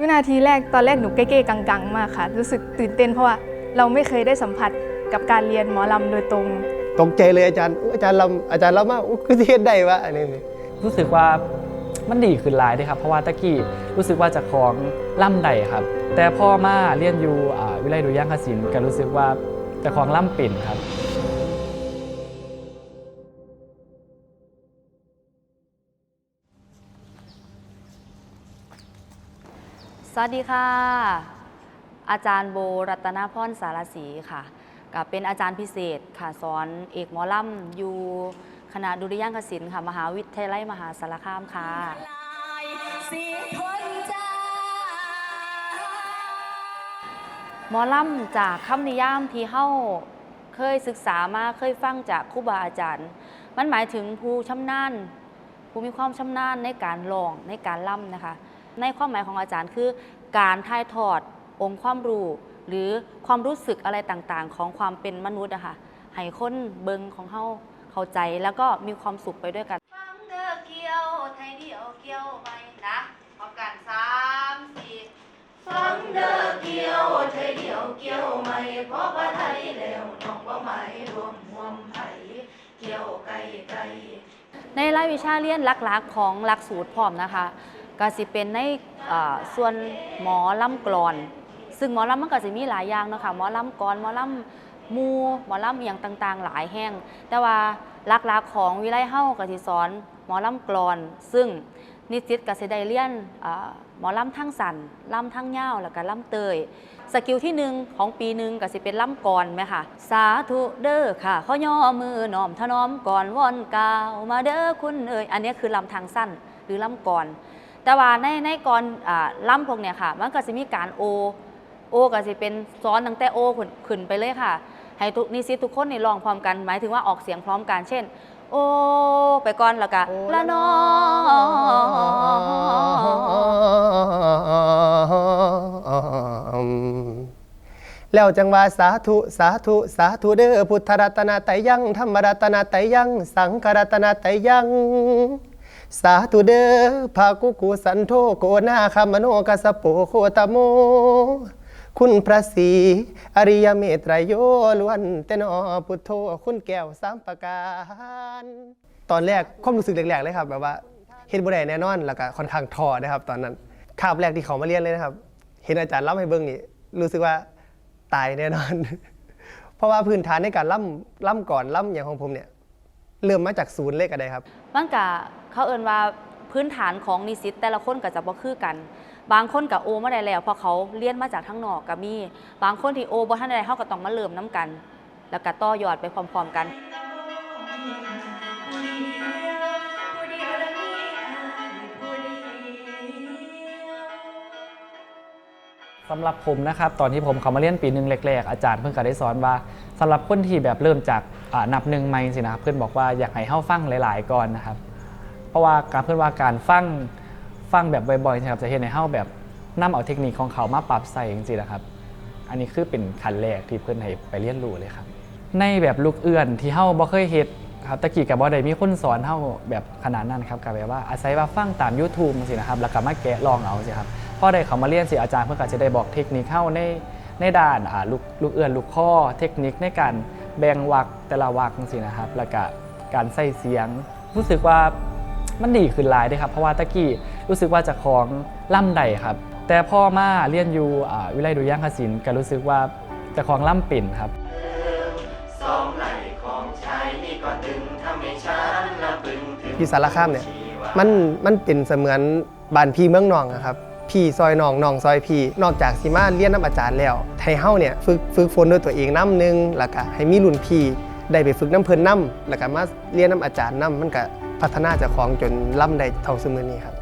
วินาทีแรกตอนแรกหนูเก้ๆกังๆ มากค่ะ รู้สึกตื่นเต้นเพราะว่าเราไม่เคยได้สัมผัสกับการเรียนหมอลำโดยตรง ตกใจเลยอาจารย์อุ๊ยอาจารย์ลำอาจารย์ลำมากอุ๊ยคือเทียนได้วะอันนี้นี่รู้สึกว่ามันดีขึ้นหลายเด้ครับ เพราะว่าตะกี้รู้สึกว่าเจะของล่ำใดครับ แต่พ่อมาเรียนอยู่อ่าวิไลดุริยางคศิลป์ก็รู้สึกว่าเจะของล่ำปิ่นครับ วัสดีค่ะ อาจารย์โบรัตนพรสารสีค่ะกับเป็นอาจารย์พิเศษค่ะสอนเอกหมอลำอยู่คณะดุริยางคศิลป์ค่ะมหาวิทยาลัยมหาสารคามค่ะ หมอลำจากคำนิยามที่เฮาเคยศึกษามาเคยฟังจากครูบาอาจารย์ มันหมายถึงผู้ชำนาญผู้มีความชำนาญในการร้องในการล่ำนะคะ ในความหมายของอาจารย์คือ การถ่ายทอดองค์ความรู้ หรือความรู้สึกอะไรต่างๆ ของความเป็นมนุษย์อะค่ะให้คนเบิงของเฮาเข้าใจแล้วก็มีความสุขไปด้วยกันฟังเด้อเกี่ยวไทยเดียวเกี่ยวไปนะพร้อมกันสามสี่ฟังเด้อเกี่ยวไทยเดียวเกี่ยวไม่เพราะว่าไทยแล้วน้องบ่หมายรวมห่วมไผเกี่ยวไก่ไก่ในรายวิชาเรียนหลักๆของหลักสูตรพร้อมนะคะ ก็สิเป็นในส่วนหมอลำกรอน ซึ่งหมอลำมันก็จะมีหลายอย่างเนาะคะหมอลำกรอนหมอลำมูหมอลำอย่างต่างๆ หลายแห่งแต่ว่าหลักๆของวิไลเฮ้าก็สิสอนหมอลำกรอน ซึ่งนิสิตก็สิได้เรียนหมอลำทั้งสันลำทั้งยาแล้วก็ลำเตยสกิลที่หนึ่งของปีหนึ่งก็สิเป็นล่ำก่อนไหมค่ะ สาธุเด้อค่ะเขาย่อมือหน้อมถนอมก่อนวอนกล่าวมาเด้อคุณเอ่ยอันนี้คือลำทางสั้นหรือล่ำก่อน แต่ว่าในในก่อนอ่าล่ำพวกเนี่ยค่ะ มันก็จะมีการโอ โอก็สิเป็นซ้อนตั้งแต่โอขึ้นขึ้นไปเลยค่ะ ให้ทุกนิสิตทุกคนนี่ร้องพร้อมกัน หมายถึงว่าออกเสียงพร้อมกัน เช่น โอ ไปก่อนแล้วก็ละนอแล้วจังว่าสาธุสาธุสาธุเด้อพุทธรัตนาไตรยังธรรมรัตนาไตรยัง สังฆรัตนาไตรยัง สาธุเดอภากุกุสันโธโกนาคามโนกัสโปโคตโม คุณพระศรีอริยเมตรโยล้วนแต่นอพุทโธคุณแก้วสามประการ ตอนแรกความรู้สึกแรกๆเลยครับแบบว่าเห็นบ่ได้แน่นอนแล้วก็ค่อนข้างท้อนะครับ ตอนนั้นคาบแรกที่เขามาเรียนเลยนะครับ เห็นอาจารย์ล่ำให้เบิ่งนี่รู้สึกว่าตายแน่นอน เพราะว่าพื้นฐานในการล่ำล่ำก่อนล่ำอย่างของผมเนี่ย เริ่มมาจากศูนย์เลขอะไรครับ มันกะเขาเอินว่าพื้นฐานของนิสิตแต่ละคนก็จะบ่คือกัน บางคนกับโอมาได้แล้วเพราะเขาเรียนมาจากทั้งนอกก็มี บางคนที่โอบ่ทันได้เขาก็ต้องมาเริ่มน้กัน แล้วก็ต่อยอดไปพร้อมๆกันผู้เดียวและมีอายผู้เดียวสำหรับผมนะครับตอนที่ผมเข้ามาเรียนปีหนึ่งแรกๆอาจารย์เพิ่งก็ได้สอนว่า สำหรับคนที่แบบเริ่มจากนับหนึ่งไม่สินะครับเพื่อนบอกว่าอยากให้เฮาฟังหลาย ๆ ก่อนนะครับ เพราะว่าการเพื่อนว่าการฟังฟังแบบบ่อยๆนะครับจะเห็นในเฮาแบบนํเอาเทคนิคของเขามาปรับใส่จริงๆนะครับ อันนี้คือเป็นขั้นแรกที่เพื่อนให้ไปเรียนรู้เลยครับ ในแบบลูกเอื้อนที่เฮาบ่เคยเฮ็ดครับตะกี้กับบ่ได้มีคนสอนเฮาแบบขนาดนั้นครับก็แบบว่าอาศัยว่าฟังตาม YouTube จังซี่นะครับแล้วก็มาแกะลองเอาสิครับพอได้เขามาเรียนสิอาจารย์เพิ่อนก็จะได้บอกเทคนิคเฮาใน ในด้านลูกลูกเอื้อนลูกข้อเทคนิคในการแบ่งวรรคแต่ละวรรคจังซี่นะครับ แล้วก็การใส่เสียง รู้สึกว่ามันดีขึ้นหลายด้ครับ เพราะว่าตะกี้รู้สึกว่าจะของล่ำใดครับ แต่พ่อมาเรียนอยู่วิไลดุริยางคศิลป์ก็รู้สึกว่าจะของล่ำปิ่นครับพี่สารคามเนี่ยมันมันเป็นเสมือนบ้านพี่เมืองนองครับ พี่ซอยน้องน้องซอยพี่ นอกจากสิมาเรียนน้ำอาจารย์แล้วให้เฮาเนี่ยฝึกฝึกฝนด้วยตัวเองน้ำหนึ่งแล้วก็ให้มีรุ่นพี่ได้ไปฝึกน้ำเพิ่นน้ำแล้วก็มาเรียนน้ำอาจารย์น้ำมันก็พัฒนาจากของจนล่ำได้เท่าสมือนี้ครับ